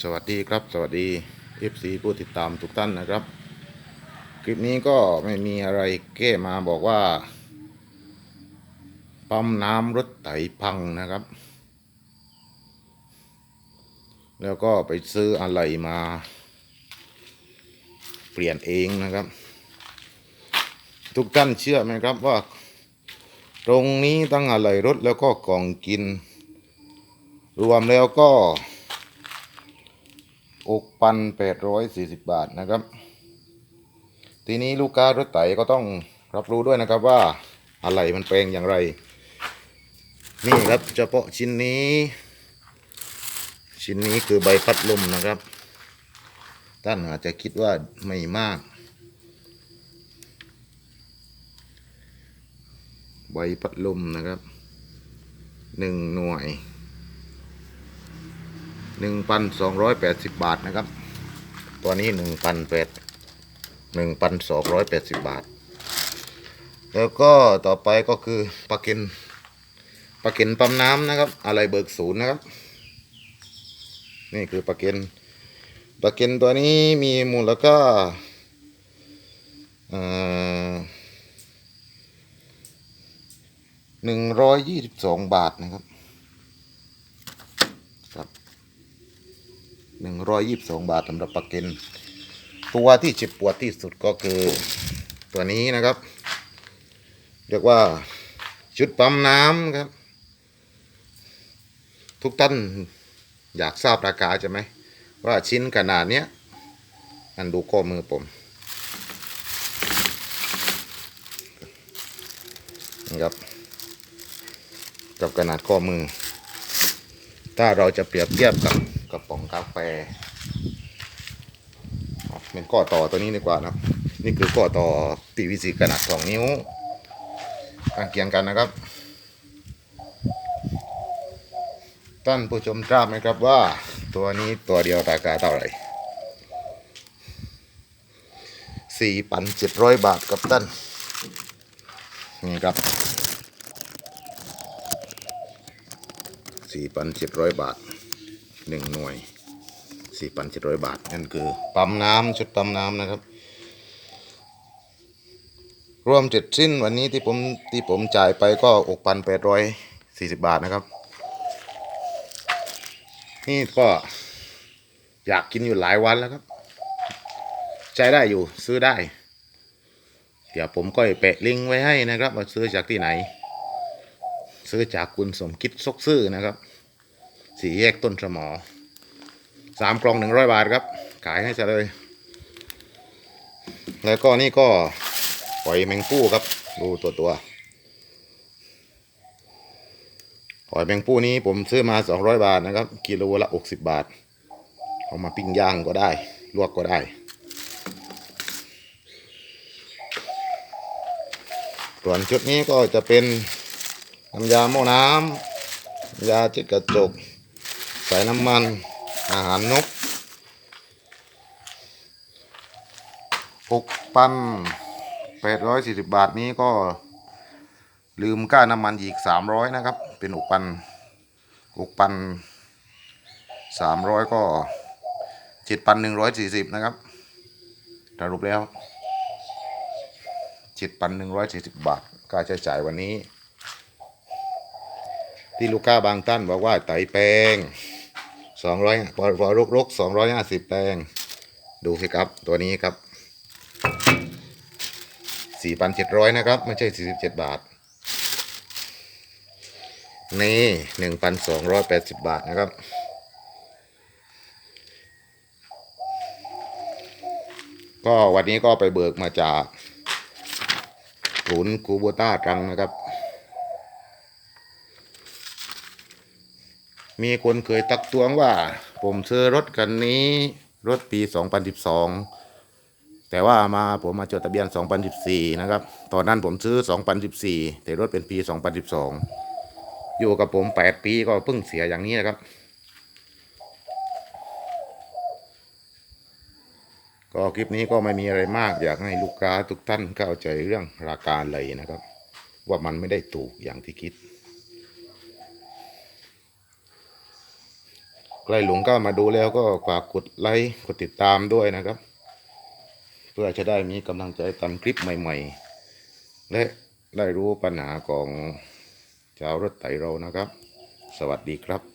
สวัสดีครับ สวัสดี FC ผู้ติดตามทุกท่านนะครับ คลิปนี้ก็ไม่มีอะไรแก้มาบอกว่า ปั๊มน้ำรถไถพังนะครับ แล้วก็ไปซื้ออะไรมา เปลี่ยนเองนะครับ ทุกท่านเชื่อไหมครับว่า ตรงนี้ตั้งอะไรรถแล้วก็กล่องกิน รวมแล้วก็ อกพันแปดร้อยสี่สิบบาทนะครับ ทีนี้ลูกค้ารถไถก็ต้องรับรู้ด้วยนะครับว่าอะไรมันแปลงอย่างไร นี่ครับเฉพาะชิ้นนี้ ชิ้นนี้คือใบพัดลมนะครับ ท่านอาจจะคิดว่าไม่มาก ใบพัดลมนะครับหนึ่งหน่วย หนึ่งพันสองร้อยแปดสิบบาทนะครับ ตัวนี้หนึ่งพันแปดหนึ่งพันสองร้อยแปดสิบบาท แล้วก็ต่อไปก็คือปลาเก็นปลาเก็นปั๊มน้ำนะครับ อะไรเบิกศูนย์นะครับ นี่คือปลาเก็นปลาเก็นตัวนี้มีมูลค่าหนึ่งร้อยยี่สิบสองบาทนะครับครับ หนึ่งร้อยยี่สิบสองบาทสำหรับปลาเกนตัวที่เจ็บปวดที่สุดก็คือตัวนี้นะครับ เรียกว่าชุดปั๊มน้ำครับ ทุกท่านอยากทราบราคาใช่ไหม ว่าชิ้นขนาดเนี้ยอันดูข้อมือผมนะครับกับขนาดข้อมือ ถ้าเราจะเปรียบเทียบกับ กระป๋องกาแฟเป็นข้อต่อตัวนี้ดีกว่านะนี่คือข้อต่อ PVC ขนาด2นิ้วข้างเคียงกันนะครับ ท่านผู้ชมทราบไหมครับว่า ตัวนี้ตัวเดียวราคาเท่าไหร่สี่พันเจ็ดร้อยบาทครับท่านนี่ครับสี่พันเจ็ดร้อยบาท หนึ่งหน่วยสี่พันเจ็ดร้อยบาท นั่นคือ ปั๊มน้ำชุดปั๊มน้ำนะครับ รวมเสร็จสิ้นวันนี้ที่ผมที่ผมจ่ายไปก็อกพันแปดร้อยสี่สิบบาทนะครับ นี่ก็อยากกินอยู่หลายวันแล้วครับใช้ได้อยู่ซื้อได้ เดี๋ยวผมก็แปะลิงก์ไว้ให้นะครับ ว่าซื้อจากที่ไหน ซื้อจากคุณสมคิดซกซื่อนะครับ สี่แยกต้นสมอสามกล่องหนึ่งร้อยบาทครับ ขายให้ซะเลย แล้วก็นี่ก็ปล่อยแมงปู้ครับ ดูตัวตัวปล่อยแมงปู้นี้ผมซื้อมาสองร้อยบาทนะครับ กิโลละหกสิบบาท เอามาปิ้งย่างก็ได้ ลวกก็ได้ ส่วนชุดนี้ก็จะเป็นน้ำยาหม้อน้ำน้ำยาเช็ดกระจก ใส่น้ำมัน อาหารนกหกพันแปดร้อยสี่สิบบาทนี้ก็ลืมค่าน้ำมันอีกสามร้อยนะครับ เป็นหกพันหกพันสามร้อยก็เจ็ดพันหนึ่งร้อยสี่สิบนะครับสรุปแล้วเจ็ดพันหนึ่งร้อยสี่สิบบาทค่าใช้จ่ายวันนี้ ที่ลูกค้าบางท่านบอกว่าไตแปง สองร้อยพอพอรกรกสองร้อยห้าสิบแปลง ดูสิครับตัวนี้ครับสี่พันเจ็ดร้อยนะครับ ไม่ใช่สี่สิบเจ็ดบาท นี่หนึ่งพันสองร้อยแปดสิบบาทนะครับก็วันนี้ก็ไปเบิกมาจากศูนย์คูโบต้าตรังนะครับ มีคนเคยตักตวงว่า ผมซื้อรถคันนี้รถปี 2012 แต่ว่ามาผมมาจดทะเบียน 2014 นะครับ ตอนนั้นผมซื้อ 2014 แต่รถเป็นปี 2012 อยู่กับผม 8 ปีก็เพิ่งเสียอย่างนี้นะครับ ก็คลิปนี้ก็ไม่มีอะไรมากอยากให้ลูกค้าทุกท่านเข้าใจเรื่องราคาเลยนะครับ ว่ามันไม่ได้ถูกอย่างที่คิด ใกล้หลวงก็มาดูแล้วก็ฝากกดไลค์กดติดตามด้วยนะครับ เพื่อจะได้มีกำลังใจทำคลิปใหม่ ๆ และได้รู้ปัญหาของชาวรถไถเรานะครับ สวัสดีครับ